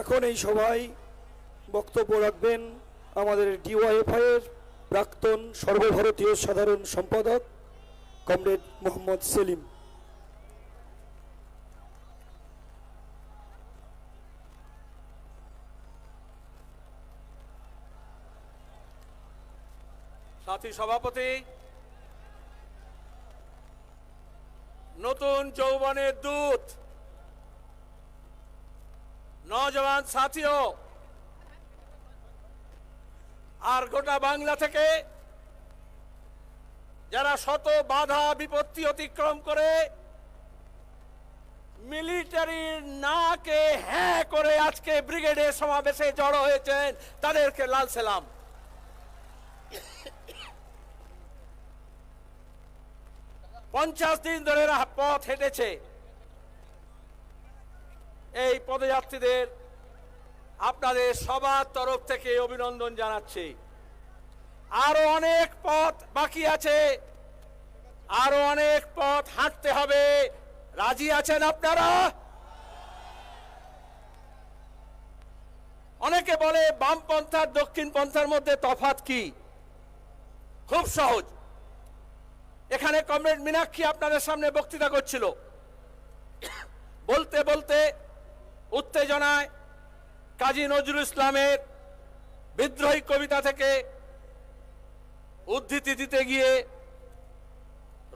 এখন এই সভায় বক্তব্য রাখবেন আমাদের ডিওয়াইএফআই এর প্রাক্তন সর্বভারতীয় সাধারণ সম্পাদক কমরেড মোহাম্মদ সেলিম। সাথী সভাপতি, নতুন যৌবনের দূত নজওয়ান সাথীও। আর গোটা বাংলা থেকে যারা শত বাধা বিপত্তি অতিক্রম করে মিলিটারির নাকে হ্যাঁ করে আজকে ব্রিগেডের সমাবেশে জড়ো হয়েছেন, তাদেরকে লাল সেলাম। পঞ্চাশ দিন ধরে পথ হেঁটেছে। এই পদযাত্রীদের আপনাদের সবার তরফ থেকে অভিনন্দন জানাচ্ছি। আরও অনেক পথ বাকি আছে। আরও অনেক পথ হাঁটতে হবে। রাজি আছেন আপনারা? অনেকে বলে বামপন্থার দক্ষিণ পন্থার মধ্যে তফাত কি? খুব সহজ। এখানে কমরেড মীনাক্ষী আপনাদের সামনে বক্তৃতা করছিল। বলতে বলতে উত্তেজনায় কাজী নজরুল ইসলামের বিদ্রোহী কবিতা থেকে উদ্ধৃতি দিতে গিয়ে,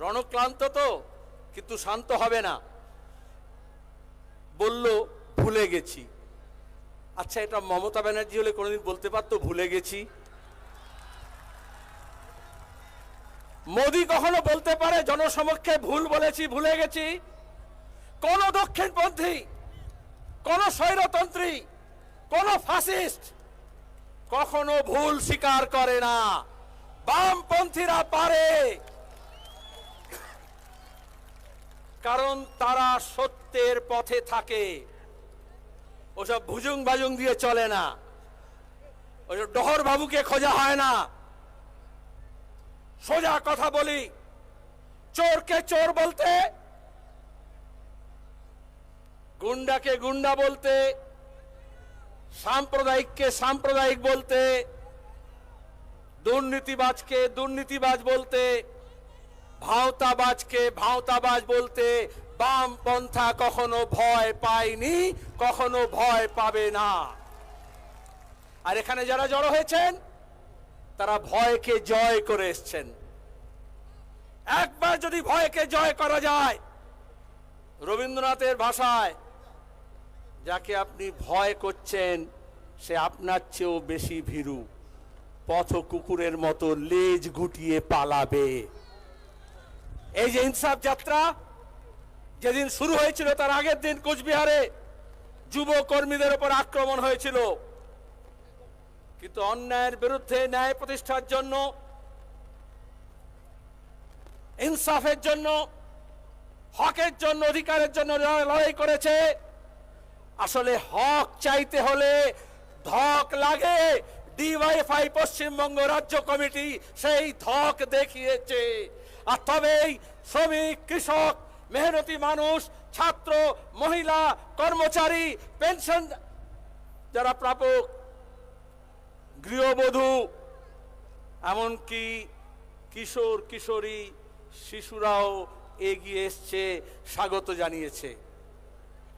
রণক্লান্ত তো, কিন্তু শান্ত হবে না। বলল, ভুলে গেছি। আচ্ছা এটা মমতা ব্যানার্জি হলে কোনোদিন বলতে পারতো, ভুলে গেছি? মোদি কখনো বলতে পারে, জনসমক্ষে ভুল বলেছি, ভুলে গেছি। কোন দক্ষিণপন্থী কোন স্বৈরতন্ত্রী, কোন ফাসিস্ট কখনো ভুল স্বীকার করে না। বামপন্থীরা পারে। কারণ তারা সত্যের পথে থাকে। ওসব ভুজুং বাজুং দিয়ে চলে না। ওসব ডহর বাবুকে খোঁজা হয় না। সোজা কথা বলি, চোরকে চোর বলতে গুন্ডাকে গুন্ডা বলতে, সাম্প্রদায়িককে সাম্প্রদায়িক বলতে, দুর্নীতিবাজকে দুর্নীতিবাজ বলতে, ভাওতাবাজকে ভাওতাবাজ বলতে, বাম পন্থা কখনো ভয় পায়নি, কখনো ভয় পাবে না। আর এখানে যারা জড়ো হয়েছেন, তারা ভয়কে জয় করে এসছেন। একবার যদি ভয়কে জয় করা যায়, রবীন্দ্রনাথের ভাষায় যাকে আপনি ভয় করছেন, সে আপনার চেয়েও বেশি ভীরু। পথ কুকুরের মতো লেজ গুটিয়ে পালাবে। এই যে ইনসাফ যাত্রা, যেদিন শুরু হয়েছিল তার আগের দিন কোচবিহারে যুব কর্মীদের উপর আক্রমণ হয়েছিল। কিন্তু অন্যায়ের বিরুদ্ধে ন্যায় প্রতিষ্ঠার জন্য, ইনসাফের জন্য, হকের জন্য, অধিকারের জন্য লড়াই করেছে আসলে হক চাইতে হলে ধক লাগে। ডিওয়াইফাই পশ্চিমবঙ্গ রাজ্য কমিটি সেই ধক দেখিয়েছে। আর তবেই শ্রমিক, কৃষক, মেহনতি মানুষ, ছাত্র, মহিলা, কর্মচারী, পেনশন যারা প্রাপক, গৃহবধূ, এমনকি কিশোর, কিশোরী শিশুরাও এগিয়ে এসছে, স্বাগত জানিয়েছে।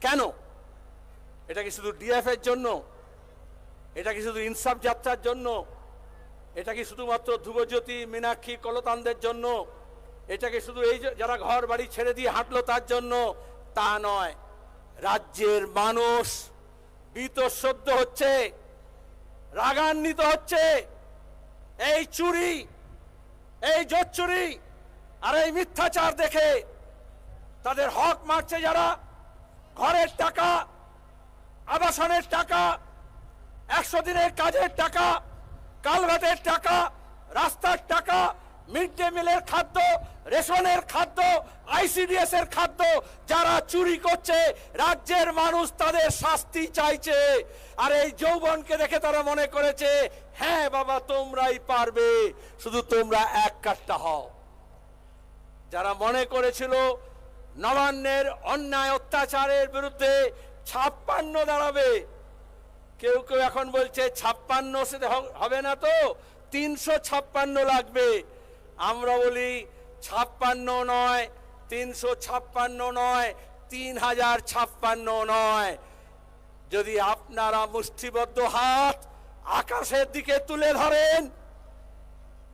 কেন? এটা কি শুধু ডিএফ এর জন্য? এটা কি শুধু ইনসাফ যাত্রার জন্য? এটা কি শুধুমাত্র ধ্রুবজ্যোতি, মীনাক্ষী, কলতানদের জন্য? এটা কি শুধু এই যারা ঘর বাড়ি ছেড়ে দিয়ে হাঁটলো তার জন্য? তা নয়। রাজ্যের মানুষ বীতশ্রদ্ধ হচ্ছে, রাগান্বিত হচ্ছে। এই চুরি, এই জোচ্চুরি আর এই মিথ্যাচার দেখে তাদের হক মারছে যারা। ঘরের টাকা আবাসনের টাকা, একশো দিনের কাজের টাকা কালভাটের টাকা, রাস্তার টাকা মিড ডে মিলের খাদ্য, রেশনের খাদ্য আইসিডিএস এর খাদ্য যারা চুরি করছে, রাজ্যের মানুষ তাদের শাস্তি চাইছে। আর এই যৌবনকে দেখে তারা মনে করেছে হ্যাঁ বাবা, তোমরাই পারবে, শুধু তোমরা এক কাটটা হও। যারা মনে করেছিল, নবান্নের অন্যায় অত্যাচারের বিরুদ্ধে ছাপ্পান্ন দাঁড়াবে। কেউ কেউ এখন বলছে ছাপ্পান্ন হবে না তো, তিনশো ছাপ্পান্ন লাগবে। আমরা বলি ছাপ্পান্ন নয়, তিনশো ছাপ্পান্ন নয়, তিন হাজার ছাপ্পান্ন নয়। যদি আপনারা মুষ্টিবদ্ধ হাত আকাশের দিকে তুলে ধরেন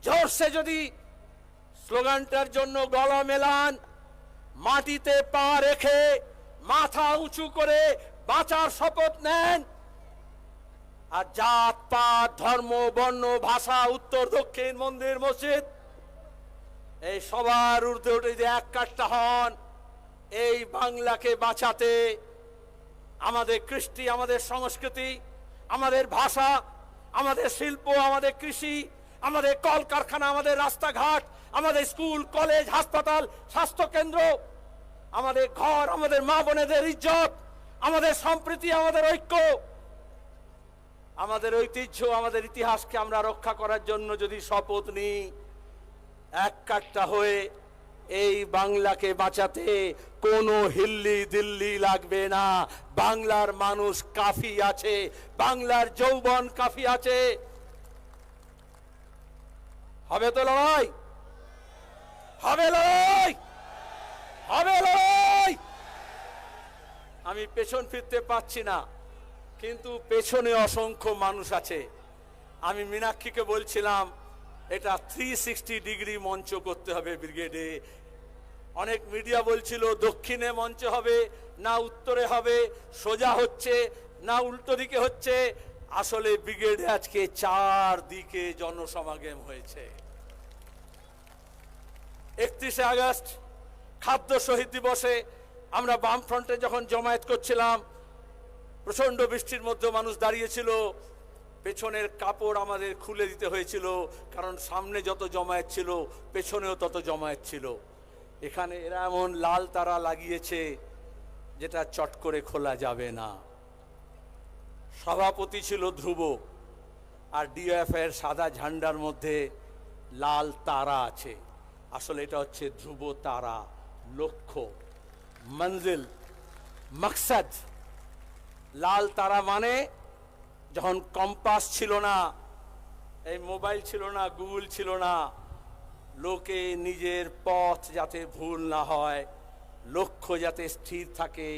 জোরসে যদি স্লোগানটার জন্য গলা মেলান, মাটিতে পা রেখে মাথা উঁচু করে বাঁচার শপথ নেন। আর জাত, পাত, ধর্ম, বর্ণ, ভাষা, উত্তর, দক্ষিণ, মন্দির, মসজিদ, এই সবার ঊর্ধ্বে উঠে যদি এক কাঠটা হন, এই বাংলাকে বাঁচাতে আমাদের কৃষ্টি, আমাদের সংস্কৃতি, আমাদের ভাষা, আমাদের শিল্প, আমাদের কৃষি, আমাদের কলকারখানা, আমাদের রাস্তাঘাট, আমাদের স্কুল, কলেজ, হাসপাতাল স্বাস্থ্য কেন্দ্র আমাদের ঘর, আমাদের মা বোনেদের ইজ্জত, আমাদের সম্প্রীতি, আমাদের ঐক্য, আমাদের ঐতিহ্য, আমাদের ইতিহাসকে আমরা রক্ষা করার জন্য যদি শপথ নিই, এক কাট্টা হয়ে এই বাংলাকে বাঁচাতে কোনো হিল্লি দিল্লি লাগবে না। বাংলার মানুষ কাফি আছে, বাংলার যৌবন কাফি আছে। হবে তো লড়াই? হবে লড়াই! হবে আমি পেছন ফিরতে পারছি না, কিন্তু পেছনে অসংখ্য মানুষ আছে। আমি মীনাক্ষীকে বলছিলাম, এটা থ্রি সিক্সটি ডিগ্রি মঞ্চ করতে হবে ব্রিগেডে। অনেক মিডিয়া বলছিল, দক্ষিণে মঞ্চ হবে, না উত্তরে হবে, সোজা হচ্ছে, না উল্টো দিকে হচ্ছে। আসলে ব্রিগেডে আজকে চার দিকে জনসমাগম হয়েছে। একত্রিশে আগস্ট খাদ্য শহীদ দিবসে আমরা বামফ্রন্টে যখন জমায়েত করছিলাম প্রচণ্ড বৃষ্টির মধ্যে মানুষ দাঁড়িয়েছিল। পেছনের কাপড় আমাদের খুলে দিতে হয়েছিল, কারণ সামনে যত জমায়েত ছিল, পেছনেও তত জমায়েত ছিল। এখানে এরা এমন লাল তারা লাগিয়েছে, যেটা চট করে খোলা যাবে না। সভাপতি ছিল ধ্রুব, আর ডিএফ এর সাদা ঝান্ডার মধ্যে লাল তারা আছে। আসলে এটা হচ্ছে ধ্রুব তারা। লক্ষ্য, মঞ্জিল, মকসদ। লাল তারা মানে যখন কম্পাস ছিল না, এই মোবাইল ছিল না, গুগল ছিল না, লোকে নিজের পথ যাতে ভুল না হয়, লক্ষ্য যাতে স্থির থাকে,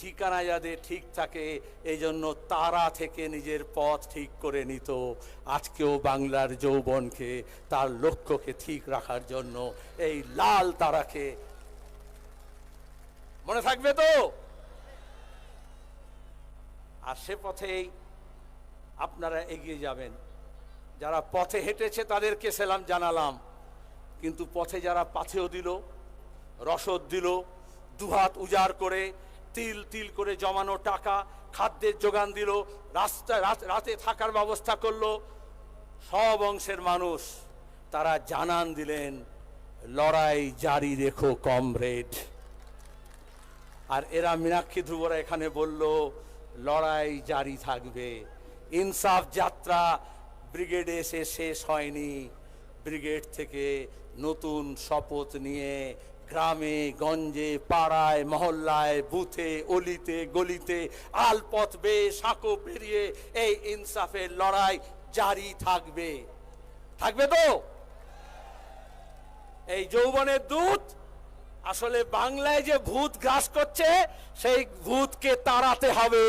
ঠিকানা যাতে ঠিক থাকে এই জন্য তারা থেকে নিজের পথ ঠিক করে নিত। আজকেও বাংলার যৌবনকে, তার লক্ষ্যকে ঠিক রাখার জন্য এই লাল তারাকে মনে থাকবে তো? আর সে পথেই আপনারা এগিয়ে যাবেন। যারা পথে হেঁটেছে তাদেরকে সেলাম জানালাম। কিন্তু পথে যারা পাথেও দিল, রসদ দিল, দুহাত উজাড় করে, তিল তিল করে জমানো টাকা, খাদ্যের যোগান দিল, রাস্তা রাত- থাকার ব্যবস্থা করল, সব অংশের মানুষ, তারা জানান দিলেন, লড়াই জারি রেখো, কমরেড। আর এরা মীনাক্ষী ধ্রুবরা এখানে বলল, লড়াই জারি থাকবে। ইনসাফ যাত্রা ব্রিগেডে এসে শেষ হয়নি। ব্রিগেড থেকে নতুন শপথ নিয়ে গ্রামে, গঞ্জে, পাড়ায়, মহল্লায়, বুথে, অলিতে, গলিতে আলপথ বেয়ে সাঁকো পেরিয়ে এই ইনসাফের লড়াই জারি থাকবে। থাকবে তো? এই যৌবনের দূত আসলে বাংলায় যে ভূত গ্রাস করছে, সেই ভূতকে তাড়াতে হবে।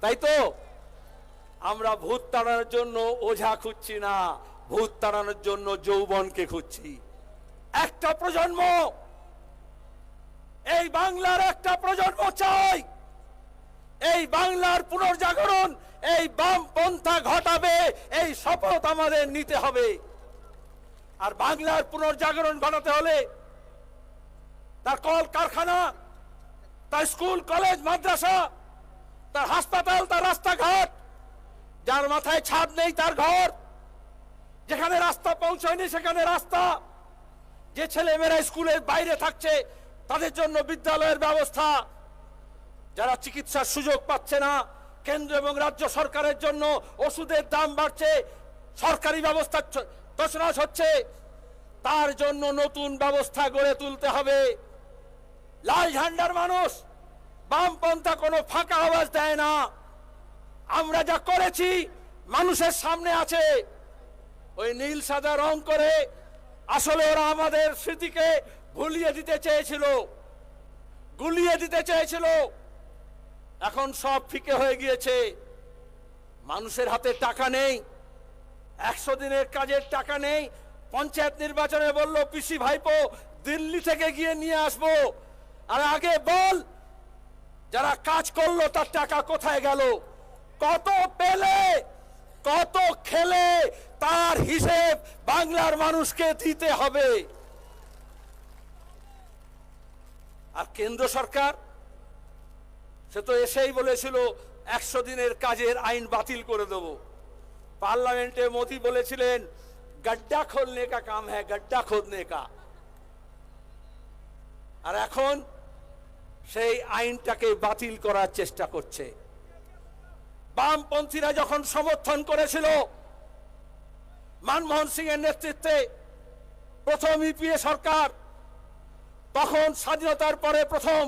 তাই তো? আমরা ভূত তাড়ানোর জন্য ওঝা খুঁজছি না, ভূত তাড়ানোর জন্য যৌবনকে খুঁজছি। একটা প্রজন্ম! এই বাংলার একটা প্রজন্ম চাই! এই বাংলার পুনর্জাগরণ, এই বাম পন্থা ঘটাবে, এই শপথ আমাদের নিতে হবে। আর বাংলার পুনর্জাগরণ ঘটাতে হলে তার কল কারখানা, তার স্কুল, কলেজ, মাদ্রাসা, তার হাসপাতাল, তার রাস্তাঘাট, যার মাথায় ছাদ নেই তার ঘর, যেখানে রাস্তা পৌঁছয়নি সেখানে রাস্তা। যে ছেলে মেয়েরা স্কুলের বাইরে থাকছে, তাদের জন্য বিদ্যালয়ের ব্যবস্থা। যারা চিকিৎসার সুযোগ পাচ্ছে না, কেন্দ্র এবং রাজ্য সরকারের জন্য ওষুধের দাম বাড়ছে, সরকারি ব্যবস্থা চ- হচ্ছে। তার জন্য নতুন ব্যবস্থা গড়ে তুলতে হবে। লাল ঝান্ডার মানুষ, বামপন্থা কোনো ফাঁকা আওয়াজ দেয় না। আমরা যা করেছি, মানুষের সামনে আছে। ওই নীল, সাদা রং করে আসলে ওরা আমাদের স্মৃতিকে ভুলিয়ে দিতে চেয়েছিল। গুলিয়ে দিতে চেয়েছিল। এখন সব ফিকে হয়ে গিয়েছে। মানুষের হাতে টাকা নেই। একশো দিনের কাজের টাকা নেই। পঞ্চায়েত নির্বাচনে বলল, পিসি ভাইপো, দিল্লি থেকে গিয়ে নিয়ে আসব। আর আগে বল, যারা কাজ করল তার টাকা কোথায় গেল? কত পেলে, কত খেলে তার হিসেব বাংলার মানুষকে দিতে হবে। আর কেন্দ্র সরকার, সে তো এসেই বলেছিল, একশো দিনের কাজের আইন বাতিল করে দেব। পার্লামেন্টে মোদি বলেছিলেন, গড্ডা খোলনে কা কাম হ্যাঁ গড্ডা খোদনে কা। আর এখন সেই আইনটাকে বাতিল করার চেষ্টা করছে। বামপন্থীরা যখন সমর্থন করেছিল, মনমোহন সিং এর নেতৃত্বে প্রথম ইপিএ সরকার, তখন স্বাধীনতার পরে প্রথম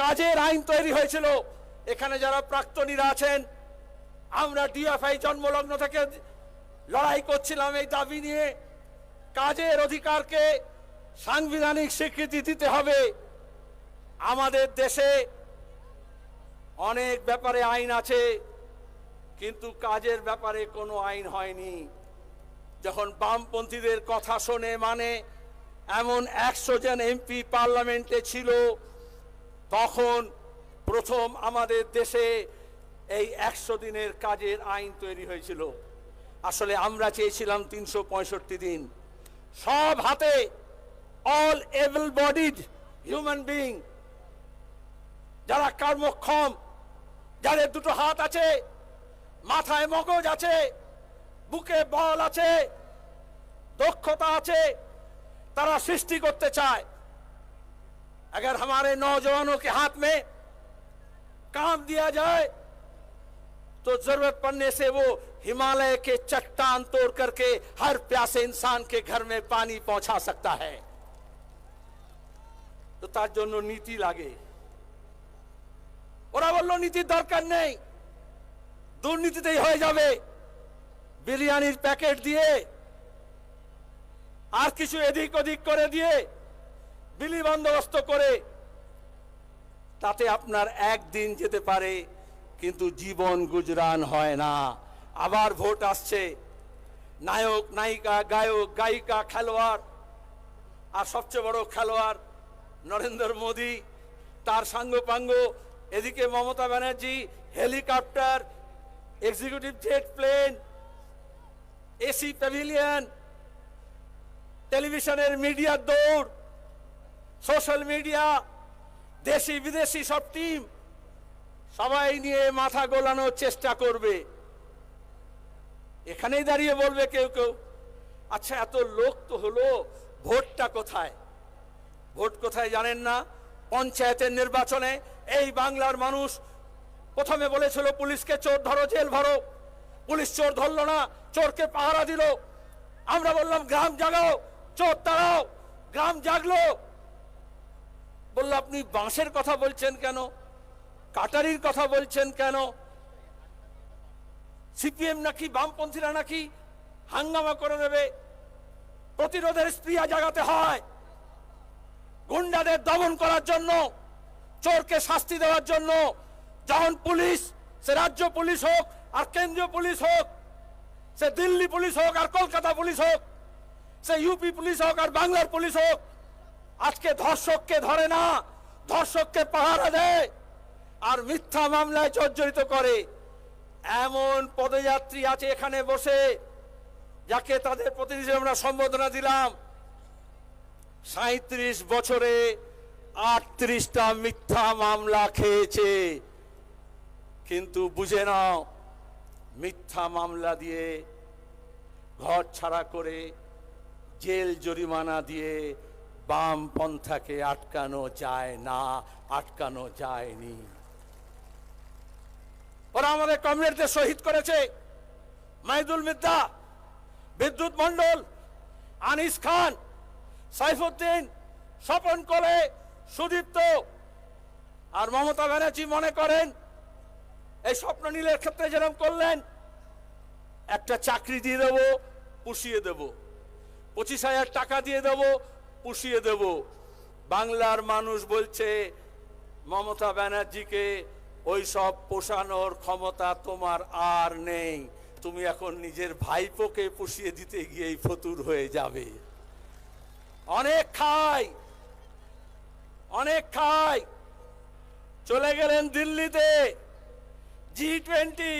কাজের আইন তৈরি হয়েছিল। এখানে যারা প্রাক্তনীরা আছেন, আমরা ডিএফআই জন্মলগ্ন থেকে লড়াই করছিলাম এই দাবি নিয়ে। কাজের অধিকারকে সাংবিধানিক স্বীকৃতি দিতে হবে। আমাদের দেশে অনেক ব্যাপারে আইন আছে, কিন্তু কাজের ব্যাপারে কোনো আইন হয়নি। যখন বামপন্থীদের কথা শোনে মানে এমন একশো জন এমপি পার্লামেন্টে ছিল, তখন প্রথম আমাদের দেশে এই একশো দিনের কাজের আইন তৈরি হয়েছিল। আসলে আমরা চেয়েছিলাম তিনশো পঁয়ষট্টি দিন। সব হাতে all able bodied human being যারা কর্মক্ষম যাদের দুটো হাত আছে মাথায় মগজ আছে বুকে বল আছে দক্ষতা আছে তারা সৃষ্টি করতে চায় अगर हमारे नौजवानों के हाथ में काम दिया जाए तो जरूरत पड़ने से वो हिमालय के चट्टान तोड़ करके हर प्यासे इंसान के घर में पानी पहुंचा सकता है তো তার জন্য নীতি লাগে ওরা বলল, নীতির দরকার নেই। দুর্নীতিতেই হয়ে যাবে। বিরিয়ানির প্যাকেট দিয়ে আর কিছু এদিক ওদিক করে দিয়ে বিলি বন্দোবস্ত করে তাতে আপনার একদিন যেতে পারে, কিন্তু জীবন গুজরান হয় না। আবার ভোট আসছে। নায়ক, নায়িকা, গায়ক, গায়িকা, খেলোয়াড়, আর সবচেয়ে বড় খেলোয়াড় নরেন্দ্র মোদী, তার সাঙ্গপাঙ্গ এদিকে Mamata Banerjee, helicopter executive jet plane AC pavilion টেলিভিশনের মিডিয়ার দৌড় সোশ্যাল মিডিয়া দেশি বিদেশি সব টিম সবাই নিয়ে মাথা গোলানোর চেষ্টা করবে। এখানেই দাঁড়িয়ে বলবে কেউ কেউ আচ্ছা এত লোক তো হলো, ভোটটা কোথায়? ভোট কোথায় জানেন না, পঞ্চায়েতের নির্বাচনে এই বাংলার মানুষ প্রথমে বলেছিল, পুলিশকে চোর ধরো, জেল ভরো। পুলিশ চোর ধরলো না, চোরকে পাহারা দিল। আমরা বললাম, গ্রাম জাগাও, চোর তাড়াও, গ্রাম জাগলো। বলল, আপনি বাঁশের কথা বলছেন কেন? কাটারির কথা বলছেন কেন? সিপিএম নাকি বামপন্থীরা নাকি হাঙ্গামা করে নেবে? প্রতিরোধের স্প্রিয়া জাগাতে হয়। গুন্ডাদের দমন করার জন্য চোরকে শাস্তি দেওয়ার জন্য যখন পুলিশ, সে রাজ্য পুলিশ হোক আর কেন্দ্রীয় পুলিশ হোক, সে দিল্লি পুলিশ হোক আর কলকাতা পুলিশ হোক, সে ইউপি পুলিশ হোক আর বাংলার পুলিশ হোক, আজকে ধর্ষককে ধরে না, ধর্ষককে পাহারা দেয় আর মিথ্যা মামলায় জর্জরিত করে। এমন পদযাত্রী আছে এখানে বসে, যাকে তাদের প্রতিনিধি আমরা সম্বোধনা দিলাম। সাঁত্রিশ বছরে আটত্রিশটা মিথ্যা মামলা খেয়েছে। কিন্তু বুঝে নাও, মিথ্যা মামলা দিয়ে ঘর ছাড়া করে জেল জরিমানা দিয়ে বাম পন্থাকে আটকানো যায় না, আটকানো যায়নি। ওরা আমাদের কমরেডদের শহীদ করেছে। মাইদুল মিদ্দা, বিদ্যুৎ মন্ডল আনিস খান, সাইফুদ্দিন, স্বপন কোলে সুদীপ্ত আর মমতা ব্যানার্জি মনে করেন, এই স্বপ্ন নীলের ক্ষেত্রে যেরকম করলেন, একটা চাকরি দিয়ে দেবো, পুষিয়ে দেব। পঁচিশ হাজার টাকা দিয়ে দেব, পুষিয়ে দেব। বাংলার মানুষ বলছে, মমতা ব্যানার্জিকে ওই সব পোষানোর ক্ষমতা তোমার আর নেই। তুমি এখন নিজের ভাইপোকে পুষিয়ে দিতে গিয়েই ফতুর হয়ে যাবে। অনেক খাই অনেক খাই চলে গেলেন দিল্লিতে, জি টোয়েন্টি।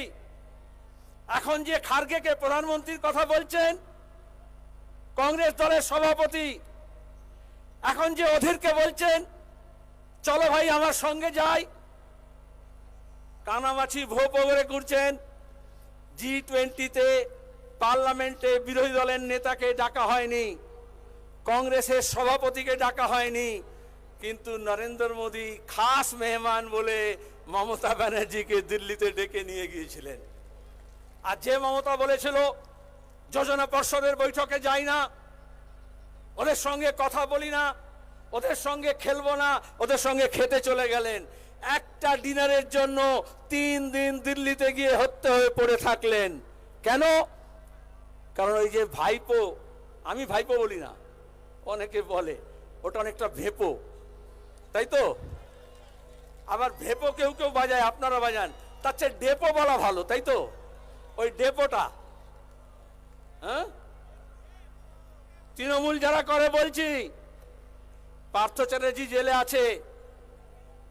এখন যে খার্গেকে প্রধানমন্ত্রীর কথা বলছেন, কংগ্রেস দলের সভাপতি, এখন যে অধীরকে বলছেন, চলো ভাই আমার সঙ্গে যাই। কানামাছি ভো পগরে ঘুরছেন, জি টোয়েন্টিতে পার্লামেন্টে বিরোধী দলের নেতাকে ডাকা হয়নি, কংগ্রেসের সভাপতিকে ডাকা হয়নি কিন্তু নরেন্দ্র মোদী খাস মেহমান বলে মমতা ব্যানার্জিকে দিল্লিতে ডেকে নিয়ে গিয়েছিলেন। আর যে মমতা বলেছিল, যোজনা পর্ষদের বৈঠকে যাই না, ওদের সঙ্গে কথা বলি না, ওদের সঙ্গে খেলব না, ওদের সঙ্গে খেতে চলে গেলেন। একটা ডিনারের জন্য তিন দিন দিল্লিতে গিয়ে হত্যা হয়ে পড়ে থাকলেন। কেন? কারণ ওই যে ভাইপো, আমি ভাইপো বলি না, অনেকে বলে, ওটা অনেকটা ভেপো। তাই তো আবার ভেপো কেউ কেউ বাজায়, আপনারা বাজান। তার চেয়ে ডেপো বলা ভালো তাই তো ওই ডেপোটা। হ্যাঁ? তৃণমূল যারা করে বলছি, পার্থ চ্যাটার্জি জেলে আছে,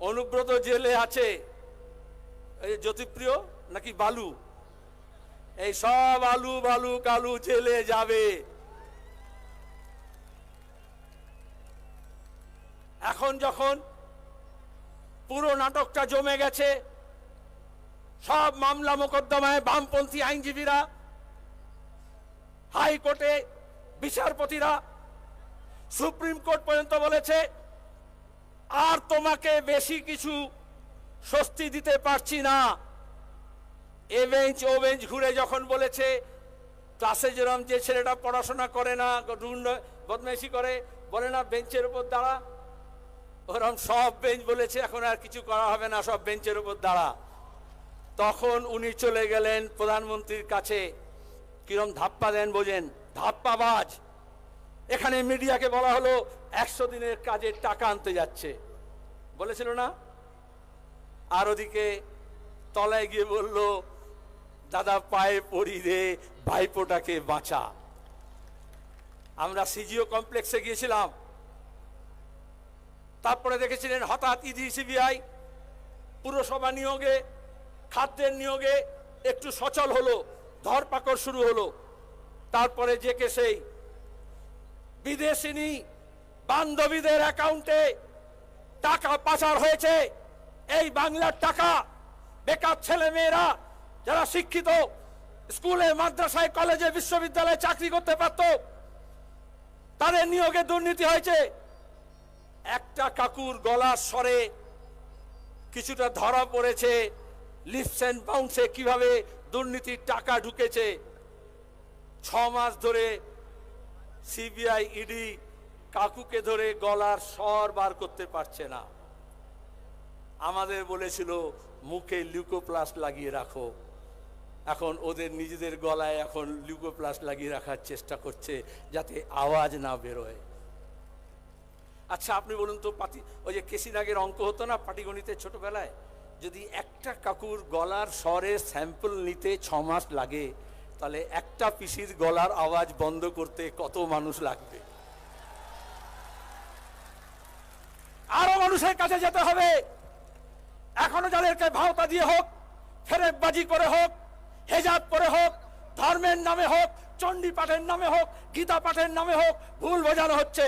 অনুব্রত জেলে আছে। এই জ্যোতিপ্রিয় নাকি বালু? এই সব আলু বালু কালু জেলে যাবে। এখন যখন পুরো নাটকটা জমে গেছে, সব মামলা মোকদ্দমায় বামপন্থী আইনজীবীরা, হাইকোর্টে বিচারপতিরা, সুপ্রিম কোর্ট পর্যন্ত বলেছে, আর তোমাকে বেশি কিছু স্বস্তি দিতে পারছি না। এ বেঞ্চ ও বেঞ্চ ঘুরে যখন বলেছে, ক্লাসে যেরম যে ছেলেটা পড়াশোনা করে না বদমাইশি করে, বলে না বেঞ্চের উপর দাঁড়া ওরম সব বেঞ্চ বলেছে, এখন আর কিছু করা হবে না, সব বেঞ্চের উপর দাঁড়া। তখন উনি চলে গেলেন প্রধানমন্ত্রীর কাছে। কিরম ধাপ্পা দেন বোঝেন, ধাপ্পাবাজ। এখানে মিডিয়াকে বলা হলো, একশো দিনের কাজের টাকা আনতে যাচ্ছে। বলেছিল না? আর ওদিকে তলায় গিয়ে বলল, দাদা, পায়ে পড়ি রে, ভাইপোটাকে বাঁচা। আমরা সিজিও কমপ্লেক্সে গিয়েছিলাম। তারপরে দেখেছিলেন হঠাৎ ইডি, সিবিআই, পুরসভা নিয়োগে, খাদ্যের নিয়োগে একটু সচল হলো, ধরপাকড় শুরু হলো। তারপরে যে কে সেই বিদেশিনী বান্ধবীদের অ্যাকাউন্টে টাকা পাচার হয়েছে। এই বাংলার টাকা বেকার ছেলে মেয়েরা যারা শিক্ষিত, স্কুলে, মাদ্রাসায়, কলেজে, বিশ্ববিদ্যালয়ে চাকরি করতে পারত, তাদের নিয়োগে দুর্নীতি হয়েছে। একটা কাকুর গলার স্বরে কিছুটা ধরা পড়েছে লিপস অ্যান্ড বাউন্সে কীভাবে দুর্নীতির টাকা ঢুকেছে। ছ মাস ধরে সিবিআই ইডি কাকুকে ধরে গলার স্বর বার করতে পারছে না। আমাদের বলেছিল, মুখে লিউকোপ্লাস্ট লাগিয়ে রাখো। এখন ওদের নিজেদের গলায় এখন লিউকোপ্লাস্ট লাগিয়ে রাখার চেষ্টা করছে যাতে আওয়াজ না বেরোয়। আচ্ছা আপনি বলুন তো, পাতি, ওই যে কেসিনাগের অঙ্ক হতো না পাটিগণিতে ছোটবেলায়? যদি একটা কাকুর গলার স্বরের স্যাম্পল নিতে ছ মাস লাগে, তাহলে একটা পিসির গলার আওয়াজ বন্ধ করতে কত মানুষ লাগবে? আরও মানুষের কাছে যেতে হবে। এখনও যাদেরকে ভাওতা দিয়ে হোক, ফেরেববাজি করে হোক, হেজাব করে হোক, ধর্মের নামে হোক চণ্ডী পাঠের নামে হোক গীতা পাঠের নামে হোক, ভুল বোঝানো হচ্ছে।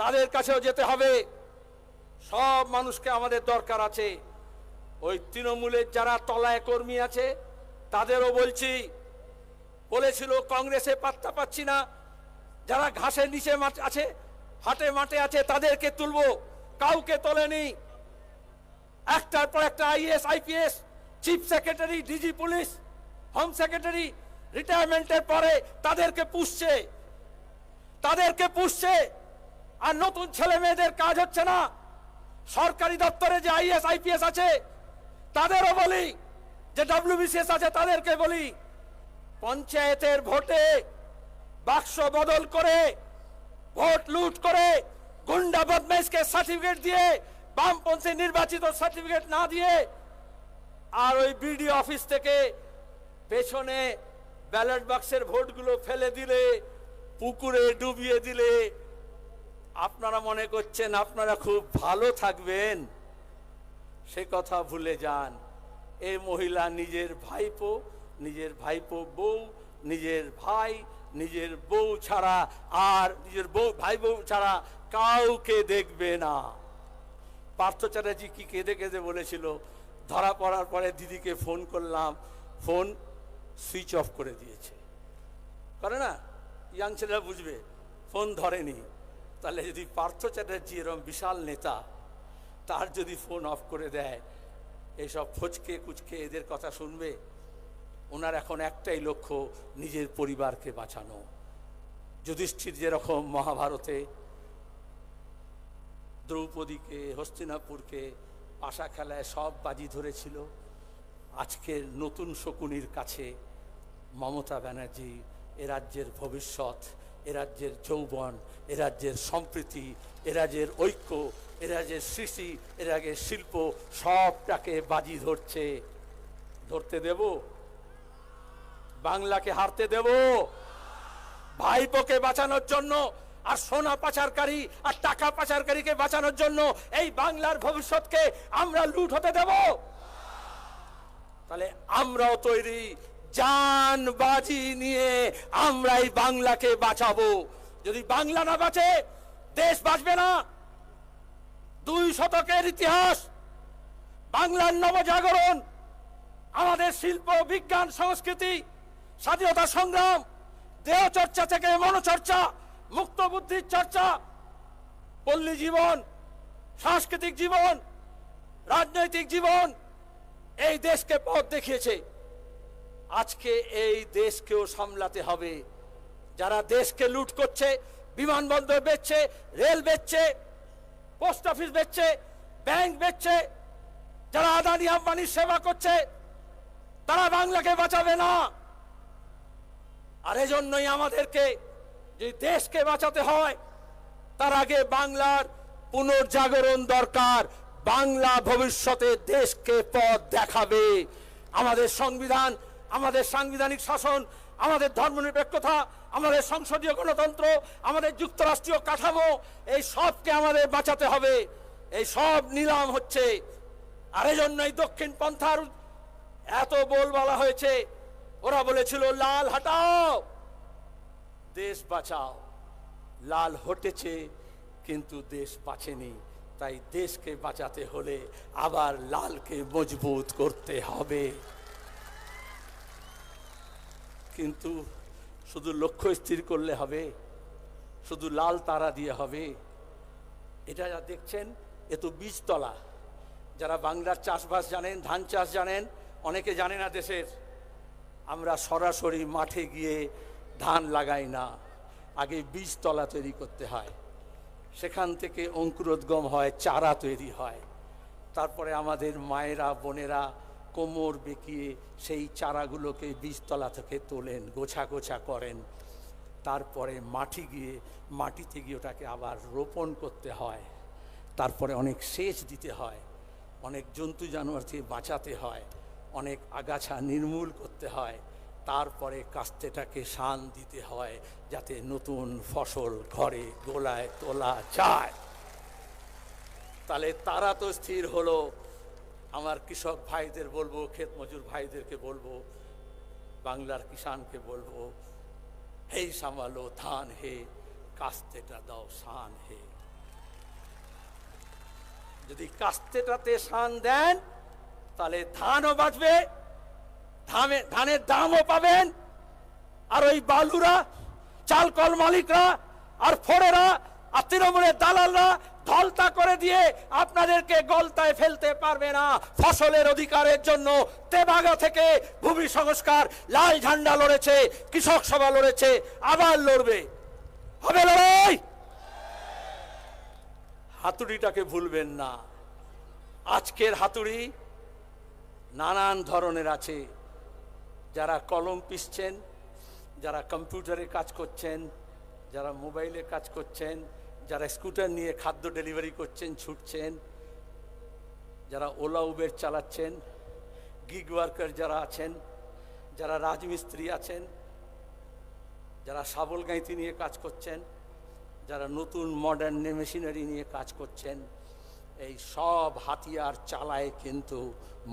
তাদের কাছেও যেতে হবে। সব মানুষকে আমাদের দরকার আছে। ওই তৃণমূলের যারা তলায় কর্মী আছে, তাদেরও বলছি, বলেছিল কংগ্রেসে পাত্তা পাচ্ছি না। যারা ঘাসের নিচে আছে, হাটে মাঠে আছে, তাদেরকে তুলবো। কাউকে তোলেনি। একটার পর একটা IAS, IPS, chief secretary, DG police, home secretary, রিটায়ারমেন্টের পরে তাদেরকে পুষছে। তাদেরকে পুষছে। আর নতুন ছেলে মেয়েদের কাজ হচ্ছে না। সরকারি দপ্তরে যে আইএস, আইপিএস আছে, তাদেরও বলি, যে ডাব্লিউবিসিএস আছে, তাদেরকে বলি, পঞ্চায়েতের ভোটে বাক্স বদল করে, ভোট লুট করে, গুন্ডা বদমাইশকে সার্টিফিকেট দিয়ে, বামপন্থী নির্বাচিত সার্টিফিকেট না দিয়ে, আর ওই বিডি অফিস থেকে পেছনে ব্যালট বাক্সের ভোটগুলো ফেলে দিলে, পুকুরে ডুবিয়ে দিলে আপনারা মনে করছেন আপনারা খুব ভালো থাকবেন? সে কথা ভুলে যান। এ মহিলা নিজের ভাইপো নিজের ভাইপো বউ, নিজের ভাই, নিজের বউ ছাড়া আর নিজের বউ, ভাই বউ ছাড়া কাউকে দেখবে না। পার্থ চ্যাটার্জি কি কেঁদে কেঁদে বলেছিল, ধরা পড়ার পরে দিদিকে ফোন করলাম, ফোন সুইচ অফ করে দিয়েছে। করে না? ইয়াং ছেলেরা বুঝবে, ফোন ধরেনি। তাহলে যদি পার্থ চ্যাটার্জি এরকম বিশাল নেতা, তার যদি ফোন অফ করে দেয়, এইসব ফচকে কুচকে এদের কথা শুনবে, ওনার এখন একটাই লক্ষ্য, নিজের পরিবারকে বাঁচানো। যুধিষ্ঠির যেরকম মহাভারতে দ্রৌপদীকে, হস্তিনাপুরকে পাশা খেলায় সব বাজি ধরেছিল, আজকের নতুন শকুনির কাছে মমতা ব্যানার্জি এ রাজ্যের ভবিষ্যৎ এ রাজ্যের যৌবন, এ রাজ্যের সম্প্রীতি, এ রাজ্যের ঐক্য, এ রাজ্যের সৃষ্টি, এ রাজ্যের শিল্প সবটাকে বাজি ধরছে। ধরতে দেব? বাংলাকে হারতে দেব? ভাইপোকে বাঁচানোর জন্য আর সোনা পাচারকারী আর টাকা পাচারকারীকে বাঁচানোর জন্য এই বাংলার ভবিষ্যৎকে আমরা লুট হতে দেব? তাহলে আমরাও তৈরি জান বাজি নিয়ে আমরাই বাংলাকে বাঁচাবো। যদি বাংলা না বাঁচে, দেশ বাঁচবে না। দুই শতকের ইতিহাস, বাংলার নবজাগরণ, আমাদের শিল্প, বিজ্ঞান, সংস্কৃতি, স্বাধীনতা সংগ্রাম দেহ চর্চা থেকে মনোচর্চা মুক্ত বুদ্ধির চর্চা, পল্লী জীবন, সাংস্কৃতিক জীবন, রাজনৈতিক জীবন, এই দেশকে পথ দেখিয়েছে। আজকে এই দেশকেও সামলাতে হবে। যারা দেশকে লুট করছে, বিমানবন্দর বেচছে, রেল বেচছে, পোস্ট অফিস বেচছে, ব্যাংক বেচছে, যারা আদানি আম্বানির সেবা করছে, তারা বাংলাকে বাঁচাবে না। আর এজন্যই আমাদেরকে যদি দেশকে বাঁচাতে হয়, তার আগে বাংলার পুনর্জাগরণ দরকার। বাংলা ভবিষ্যতে দেশকে পথ দেখাবে। আমাদের সংবিধান আমাদের সাংবিধানিক শাসন, আমাদের ধর্মনিরপেক্ষতা, আমাদের সংসদীয় গণতন্ত্র, আমাদের যুক্তরাষ্ট্রীয় কাঠামো, এই সবকে আমাদের বাঁচাতে হবে। এই সব নিলাম হচ্ছে। আর এজন্য এই দক্ষিণ পন্থার এত বল বলা হয়েছে। ওরা বলেছিল, লাল হাটাও, দেশ বাঁচাও। লাল হটেছে, কিন্তু দেশ বাঁচেনি। তাই দেশকে বাঁচাতে হলে আবার লালকে মজবুত করতে হবে। কিন্তু শুধু লক্ষ্য স্থির করলে হবে, শুধু লাল তারা দিয়ে হবে। এটা যা দেখছেন, এ তো বীজতলা। যারা বাংলার চাষবাস জানেন, ধান চাষ জানেন, অনেকে জানে না দেশের। আমরা সরাসরি মাঠে গিয়ে ধান লাগাই না, আগে বীজতলা তৈরি করতে হয়। সেখান থেকে অঙ্কুরোদ্গম হয়, চারা তৈরি হয়। তারপরে আমাদের মায়েরা, বোনেরা কোমর বেঁকিয়ে সেই চারাগুলোকে বীজতলা থেকে তোলেন, গোছা গোছা করেন। তারপরে মাটি গিয়ে, মাটিতে গিয়ে ওটাকে আবার রোপণ করতে হয়। তারপরে অনেক সেচ দিতে হয়, অনেক জন্তু জানোয়ার থেকে বাঁচাতে হয়, অনেক আগাছা নির্মূল করতে হয়। তারপরে কাস্তেটাকে শান দিতে হয়, যাতে নতুন ফসল ঘরে, গোলায় তোলা যায়। তাহলে তারা তো স্থির হলো আমার কৃষক ভাইদের বলব, ক্ষেত মজুর ভাইদেরকে বলব, বাংলার কিষানকে বলব, হেই সামালো, ধান হে, কাস্তেটা দাও শান হে। যদি কাস্তেটাতে শান দেন, তাহলে ধানও বাঁচবে ধানে ধানের দামও পাবেন, আর ওই বালুরা, চাল কল মালিকরা, আর ফোরেরা, আর তৃণমূলের দালালরা ধলতা করে দিয়ে আপনাদেরকে গলতায় ফেলতে পারবে না। ফসলের অধিকারের জন্য তেবাগা থেকে ভূমি সংস্কার, লাল ঝান্ডা লড়েছে, কৃষক সভা লড়েছে, আবার লড়বে। হবে লড়াই! হাতুড়িটাকে ভুলবেন না। আজকের হাতুড়ি নানান ধরনের আছে। যারা কলম পিসছেন, যারা কম্পিউটারে কাজ করছেন, যারা মোবাইলে কাজ করছেন যারা স্কুটার নিয়ে খাদ্য ডেলিভারি করছেন, ছুটছেন, যারা ওলা, উবের চালাচ্ছেন গিগ ওয়ার্কার যারা আছেন, যারা রাজমিস্ত্রি আছেন, যারা শাবল গাঁইতি নিয়ে কাজ করছেন, যারা নতুন মডার্ন মেশিনারি নিয়ে কাজ করছেন, এই সব হাতিয়ার চালায় কিন্তু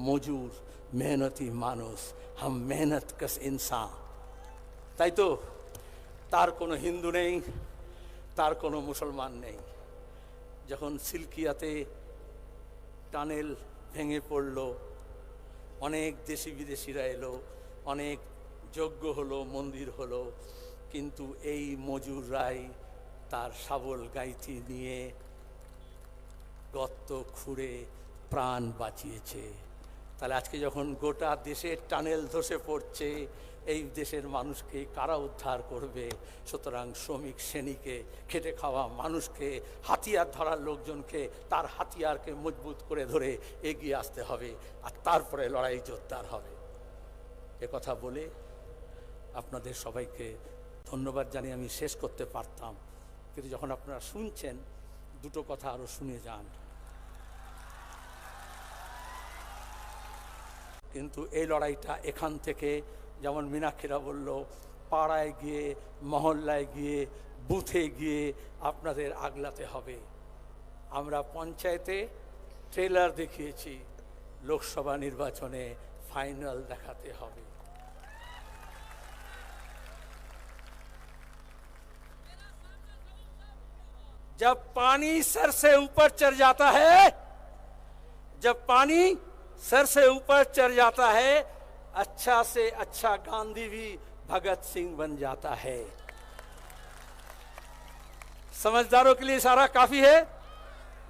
মজুর, মেহনতি মানুষ। হাম মেহনত কস ইনসান। তাই তো, তার কোনো হিন্দু নেই। তার কোনো মুসলমান নেই। যখন সিলকিয়াতে টানেল ভেঙে পড়ল, অনেক দেশি বিদেশিরা এলো, অনেক যজ্ঞ হলো, মন্দির হলো, কিন্তু এই মজুর রায় তার শাবল গাইতি নিয়ে গর্ত খুঁড়ে প্রাণ বাঁচিয়েছে। তাহলে আজকে যখন গোটা দেশের টানেল ধসে পড়ছে এই দেশের মানুষকে কারা উদ্ধার করবে? সুতরাং শ্রমিক শ্রেণীকে, খেটে খাওয়া মানুষকে, হাতিয়ার ধরার লোকজনকে, তার হাতিয়ারকে মজবুত করে ধরে এগিয়ে আসতে হবে আর তারপরে লড়াই জোরদার হবে। এ কথা বলে আপনাদের সবাইকে ধন্যবাদ জানিয়ে আমি শেষ করতে পারতাম। কিন্তু যখন আপনারা শুনছেন, দুটো কথা আরও শুনে যান। কিন্তু এই লড়াইটা এখান থেকে যেমন মীনাক্ষীরা বলল পাড়ায় গিয়ে মহল্লায় গিয়ে বুথে গিয়ে আপনাদের আগলাতে হবে আমরা পঞ্চায়েতে ট্রেলার দেখিয়েছি লোকসভা নির্বাচনে ফাইনাল দেখাতে হবে जब पानी सर से ऊपर चढ़ जाता है जब पानी सर से ऊपर चढ़ जाता है अच्छा से अच्छा गांधी भी भगत सिंह बन जाता है। समझदारों के लिए इशारा काफ़ी है।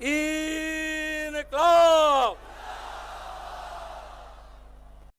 इन क्लब